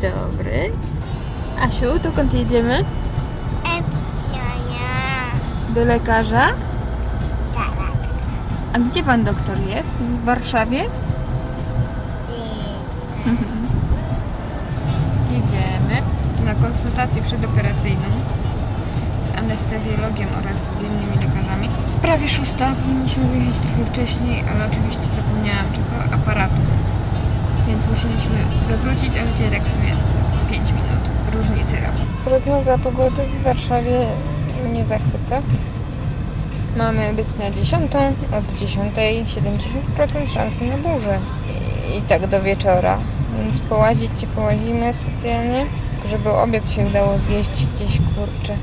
dobry. Asiu, dokąd jedziemy? Do lekarza? Tak, A gdzie pan doktor jest? W Warszawie? Jedziemy na konsultację przedoperacyjną z anestezjologiem oraz z innymi lekarzami. W prawie szósta, powinniśmy wyjechać trochę wcześniej, ale oczywiście zapomniałam czego aparatu. Więc musieliśmy zawrócić, ale to jednak w sumie 5 minut różnicy robi. Prognoza pogody w Warszawie nie zachwyca. Mamy być na 10, od 10 70% szansy na burzę. I, I tak do wieczora. Więc połazić się połazimy specjalnie, żeby obiad się udało zjeść gdzieś kurczę.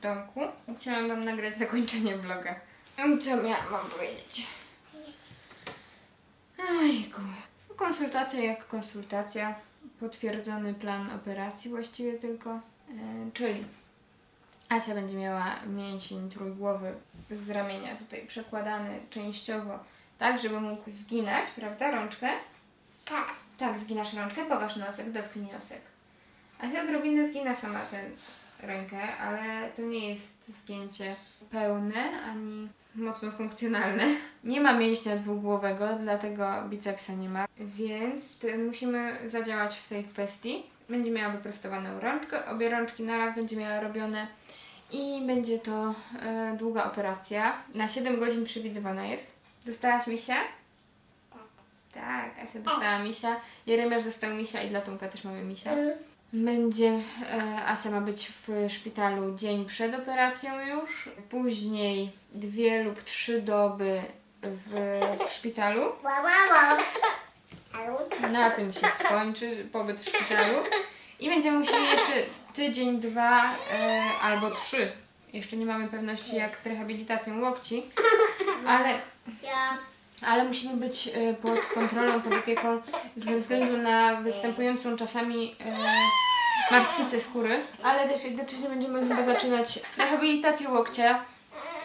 W domku. Chciałam wam nagrać zakończenie vloga. Co miałam wam powiedzieć? Ojku. Konsultacja jak konsultacja. Potwierdzony plan operacji właściwie tylko. E, czyli Asia będzie miała mięsień trójgłowy z ramienia tutaj przekładany częściowo tak, żeby mógł zginać, prawda? Rączkę. Tak. Tak, zginasz rączkę, pokaż nosek, dotknij nosek. Asia odrobinę zgina sama tę rękę, ale to nie jest zgięcie pełne ani mocno funkcjonalne. Nie ma mięśnia dwugłowego, dlatego bicepsa nie ma, więc musimy zadziałać w tej kwestii. Będzie miała wyprostowaną rączkę, obie rączki naraz będzie miała robione i będzie to e, długa operacja. Na 7 godzin przewidywana jest. Dostałaś misia? Tak, Asia dostała misia. Jeremiasz dostał misia i dla Tomka też mamy misia. Będzie, e, Asia ma być w szpitalu dzień przed operacją już, później dwie lub trzy doby w, w szpitalu. Na tym się skończy pobyt w szpitalu. I będziemy musieli jeszcze tydzień, dwa e, albo trzy. Jeszcze nie mamy pewności jak z rehabilitacją łokci, ale ale musimy być e, pod kontrolą, pod opieką ze względu na występującą czasami e, martwicę skóry, ale też jednocześnie będziemy chyba zaczynać rehabilitację łokcia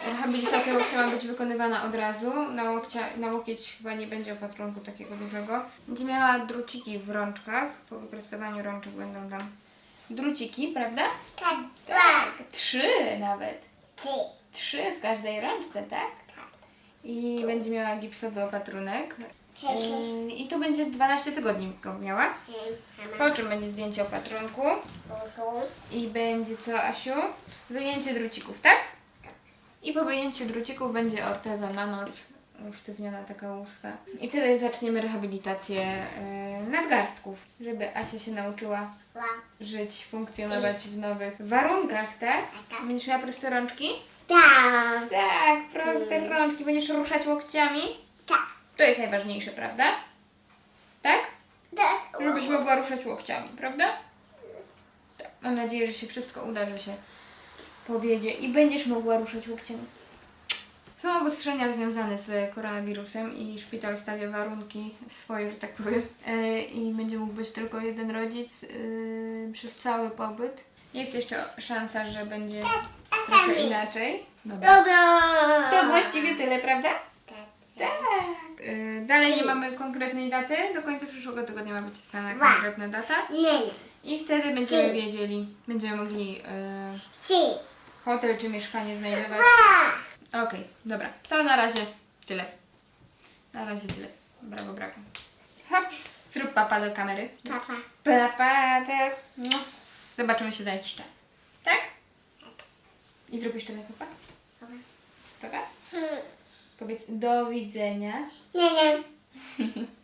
Rehabilitacja łokcia ma być wykonywana od razu. Na, łokcia, na łokieć chyba nie będzie opatrunku takiego dużego. Będzie miała druciki w rączkach. Po wypracowaniu rączek będą tam druciki, prawda? Tak. Tak. Trzy nawet. Ty. Trzy w każdej rączce, tak? I będzie miała gipsowy opatrunek. Yy, I tu będzie 12 tygodni go miała. Po czym będzie zdjęcie opatrunku. I będzie co, Asiu? Wyjęcie drucików, tak? I po wyjęciu drucików będzie orteza na noc, usztywniona taka łuska. I wtedy zaczniemy rehabilitację yy, nadgarstków, żeby Asia się nauczyła żyć, funkcjonować w nowych warunkach, tak? Będziesz miała proste rączki? Tak. Tak, proste rączki. Będziesz ruszać łokciami? Tak. To jest najważniejsze, prawda? Tak? Tak. Żebyś mogła ruszać łokciami, prawda? Tak. Mam nadzieję, że się wszystko uda, że się powiedzie i będziesz mogła ruszać łokciami. Są obostrzenia związane z koronawirusem i szpital stawia warunki swoje, że tak powiem. E, I będzie mógł być tylko jeden rodzic e, przez cały pobyt. Jest jeszcze szansa, że będzie trochę inaczej. Dobra. Dobra. To właściwie tyle, prawda? Tak. Tak. Y, Dalej nie mamy konkretnej daty. Do końca przyszłego tygodnia ma być Dwa. konkretna data. Nie, nie. I wtedy będziemy Trzy. wiedzieli, będziemy mogli y, Trzy. hotel czy mieszkanie znajdować. Dwa. Okej, dobra. To na razie tyle. Na razie tyle. Brawo, brawo. Hop. Zrób papa do kamery. Papa. Papa, tak. No. Zobaczymy się za jakiś czas. I jeszcze tak papa. Papa. Papa? Hmm. Powiedz do widzenia. Nie, nie.